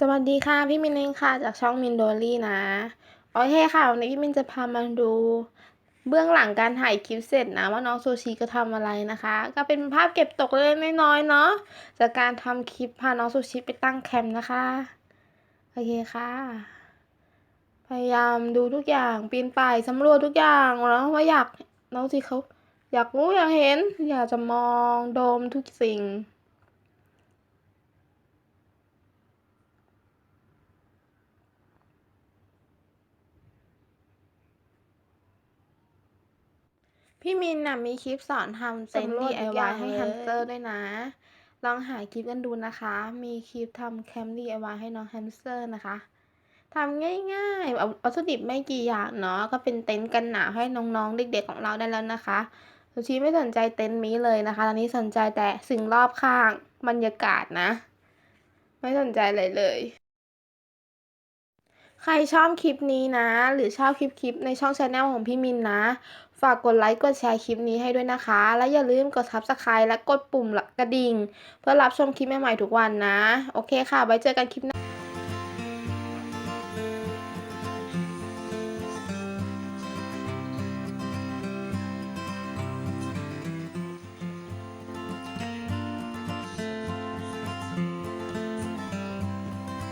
สวัสดีค่ะ พี่มินเองค่ะ จากช่องมินโดลี่นะ โอเคค่ะ วันนี้พี่มินจะพามาดู เบื้องหลังการถ่ายคลิปเสร็จนะ ว่าน้องโซชิก็ทำอะไรนะคะ ก็เป็นภาพเก็บตกเล็กน้อยๆเนาะจากการทำคลิปพาน้องโซชิไปตั้งแคมป์นะคะ โอเคค่ะ พยายามดูทุกอย่างปีนป่ายสำรวจทุกอย่างแล้วว่าอยากน้องโซชิเขาอยากรู้อยากเห็น อยากจะมองโดมทุกสิ่ง พี่มินน่ะมีคลิปสอนทำเต็นท์ สำรวจทุกอย่า DIY งให้เลยแฮมสเตอร์ด้วยนะ ลองหาคลิปกันดูนะคะ มีคลิปทำแคมป์ DIY ให้น้องแฮมสเตอร์นะคะทำง่ายๆเอาวัตถุดิบไม่กี่อย่างเนาะก็เป็นเต็นท์กันหนาวให้น้องๆ เด็กๆของเราได้แล้วนะคะสุชีไม่สนใจเต็นท์นี้เลยนะคะ ตอนนี้สนใจแต่สิ่งรอบข้างบรรยากาศนะ ไม่สนใจเลยเลย ใครชอบคลิปนี้นะ หรือชอบคลิปคลิปในช่องชาแนลของพี่มินนะ ฝากกดไลค์กดแชร์คลิปนี้ให้ด้วยนะคะ และอย่าลืมกด Subscribe และกดปุ่มกระดิ่ง เพื่อรับชมคลิปใหม่ๆทุกวันนะ โอเคค่ะ ไว้เจอกันคลิปหน้า